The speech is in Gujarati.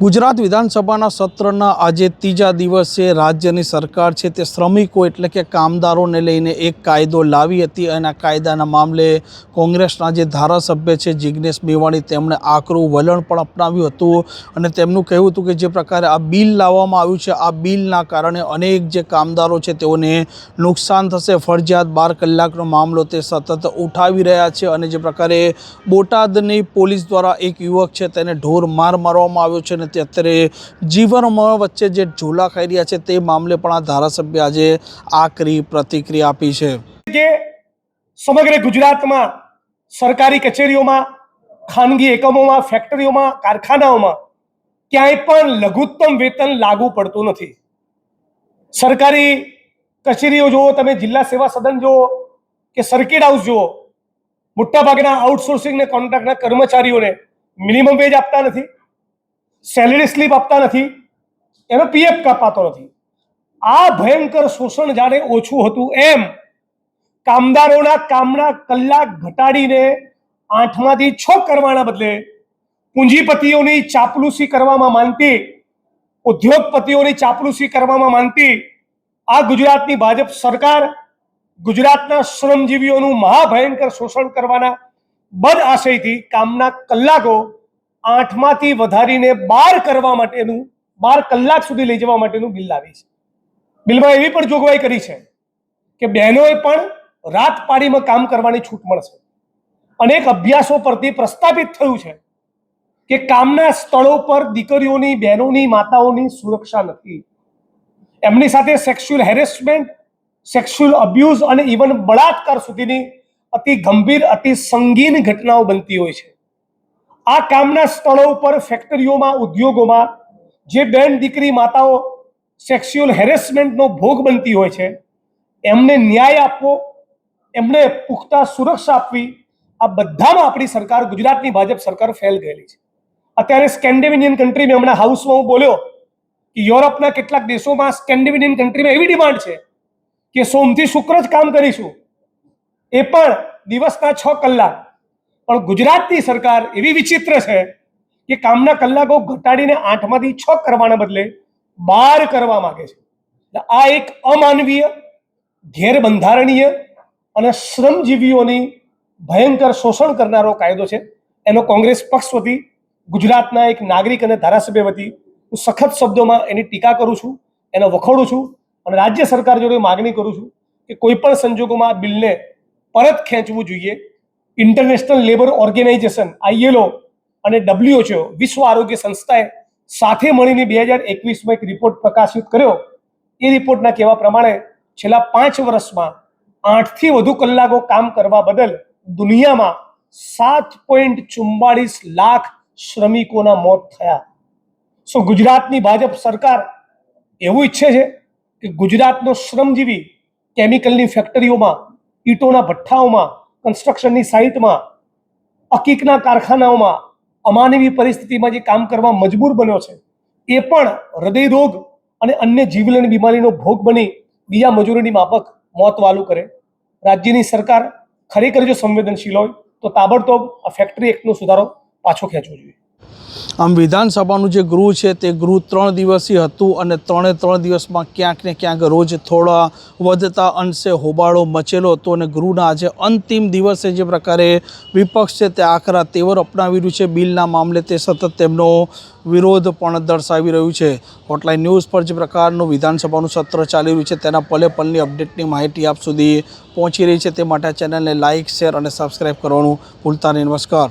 ગુજરાત વિધાનસભાના સત્રના આજે ત્રીજા દિવસે રાજ્યની સરકાર છે તે શ્રમિકો એટલે કે કામદારોને લઈને એક કાયદો લાવી હતી અને આ કાયદાના મામલે કોંગ્રેસના જે ધારાસભ્ય છે જિજ્ઞેશ મેવાણી તેમણે આકરું વલણ પણ અપનાવ્યું હતું અને તેમનું કહેવું હતું કે જે પ્રકારે આ બિલ લાવવામાં આવ્યું છે, આ બિલના કારણે અનેક જે કામદારો છે તેઓને નુકસાન થશે. ફરજિયાત બાર કલાકનો મામલો તે સતત ઉઠાવી રહ્યા છે અને જે પ્રકારે બોટાદની પોલીસ દ્વારા એક યુવક છે તેને ઢોર માર મારવામાં આવ્યો છે અને અત્યારે જીવનમાં વચ્ચે જે ઝોલા ખાઈ રહ્યા છે તે મામલે પણ આ ધારાસભ્ય આજે આકરી પ્રતિક્રિયા આપી છે. કે સમગ્ર ગુજરાતમાં સરકારી કચેરીઓમાં, ખાનગી એકમોમાં, ફેક્ટરીઓમાં, કારખાનાઓમાં ક્યાંય પણ લઘુત્તમ વેતન લાગુ પડતું નથી. સરકારી કચેરીઓ જુઓ, તમે જિલ્લા સેવા સદન જુઓ કે સર્કિટ હાઉસ જુઓ, મોટાભાગના આઉટસોર્સિંગ ને કોન્ટ્રાક્ટના કર્મચારીઓને મિનિમમ વેજ આપતા નથી. સેલરી સ્લીપ આપતા નથી. એનો પીએફ કાપાતો નથી. આ ભયંકર શોષણ જાણે ઓછું હતું એમ કામદારોના કામના કલાક ઘટાડીને આઠમાંથી છ કરવાના બદલે પૂંજીપતિઓની ચાપલુસી કરવામાં માનતી ઉદ્યોગપતિઓની ચાપલુસી કરવામાં માનતી આ ગુજરાતની ભાજપ સરકાર ગુજરાતના શ્રમજીવીઓનું મહાભયંકર શોષણ કરવાના બદ આશયથી કામના કલાકો આઠમાંથી વધારીને બાર કરવા માટેનું, બાર કલાક સુધી લઈ જવા માટેનું બિલ લાવી છે. બિલમાં એવી પણ જોગવાઈ કરી છે કે બહેનોએ પણ રાત પાડીમાં કામ કરવાની છૂટ મળશે. અનેક અભ્યાસો પરથી પ્રસ્થાપિત થયું છે કે કામના સ્થળો પર દીકરીઓની, બહેનોની, માતાઓની સુરક્ષા નથી. એમની સાથે સેક્સ્યુઅલ હેરેસમેન્ટ, સેક્સ્યુઅલ અબ્યુઝ અને ઇવન બળાત્કાર સુધીની અતિ ગંભીર, અતિ સંગીન ઘટનાઓ બનતી હોય છે. આ કામના સ્થળો ઉપર ફેક્ટરીઓમાં, ઉદ્યોગોમાં જે બેન દીકરી માતાઓ સેક્સ્યુઅલ હેરેસમેન્ટનો ભોગ બનતી હોય છે, એમને ન્યાય આપવો, એમને પુખ્તા સુરક્ષા આપવી, આ બધામાં આપણી સરકાર, ગુજરાતની ભાજપ સરકાર ફેલ ગયેલી છે. અત્યારે સ્કેન્ડેવિનિયન કન્ટ્રીમાં હમણાં હાઉસમાં હું બોલ્યો કે યુરોપના કેટલાક દેશોમાં સ્કેન્ડેવિનિયન કન્ટ્રીમાં એવી ડિમાન્ડ છે કે સોમથી શુક્ર જ કામ કરીશું. એ પણ દિવસના છ કલાક. પણ ગુજરાતની સરકાર એવી વિચિત્ર છે કે કામના કલાકો ઘટાડીને આઠમાંથી છ કરવાના બદલે બાર કરવા માંગે છે. આ એક અમાનવીય ગેરબંધારણીય અને શ્રમજીવીઓની ભયંકર શોષણ કરનારો કાયદો છે. એનો કોંગ્રેસ પક્ષ વતી, ગુજરાતના એક નાગરિક અને ધારાસભ્ય વતી હું સખત શબ્દોમાં એની ટીકા કરું છું, એને વખોડું છું અને રાજ્ય સરકાર જોડે માગણી કરું છું કે કોઈ પણ સંજોગોમાં આ બિલને પરત ખેંચવું જોઈએ. ઇન્ટરનેશનલ લેબર ઓર્ગેનાઇઝેશન આઈએલઓ અને ડબ્લ્યુએચઓ વિશ્વ આરોગ્ય સંસ્થાએ સાથે મળીને બે હજાર એકવીસમાં એક રિપોર્ટ પ્રકાશિત કર્યો. એ રિપોર્ટના કહેવા પ્રમાણે છેલ્લા પાંચ વર્ષમાં આઠથી વધુ કલાકો કામ કરવા બદલ દુનિયામાં સાત પોઈન્ટ ચુમ્બાળીસ લાખ શ્રમિકોના મોત થયા. સો ગુજરાતની ભાજપ સરકાર એવું ઈચ્છે છે કે ગુજરાતનો શ્રમજીવી કેમિકલની ફેક્ટરીઓમાં ઈંટોના ભઠ્ઠાઓમાં કન્સ્ટ્રક્શનની સાઇટમાં, અકીકના કારખાનાઓમાં અમાનવી પરિસ્થિતિમાં જે કામ કરવા મજબૂર બન્યો છે, એ પણ હૃદયરોગ અને અન્ય જીવલેણ બીમારીનો ભોગ બની બીજા મજૂરોની માફક મોત વાલું કરે. રાજ્યની સરકાર ખરેખર જો સંવેદનશીલ હોય, તો તાબડતોબ આ ફેક્ટરી એક્ટનો સુધારો પાછો ખેંચવો જોઈએ. આમ વિધાનસભાનું જે ગૃહ છે તે ગૃહ ત્રણ દિવસીય હતું અને ત્રણે ત્રણ દિવસમાં ક્યાંક ને ક્યાંક રોજ થોડા વધતા અંશે હોબાળો મચેલો હતો અને ગૃહના આજે અંતિમ દિવસે જે પ્રકારે વિપક્ષ છે તે આખરા તેવર અપનાવી રહ્યું છે. બિલના મામલે તે સતત તેમનો વિરોધ પણ દર્શાવી રહ્યું છે. હોટલાઇન ન્યૂઝ પર જે પ્રકારનું વિધાનસભાનું સત્ર ચાલી રહ્યું છે તેના પલે પલની અપડેટની માહિતી આપ સુધી પહોંચી રહી છે. તે માટે ચેનલને લાઇક, શેર અને સબસ્ક્રાઈબ કરવાનું ભૂલતા નહીં. નમસ્કાર.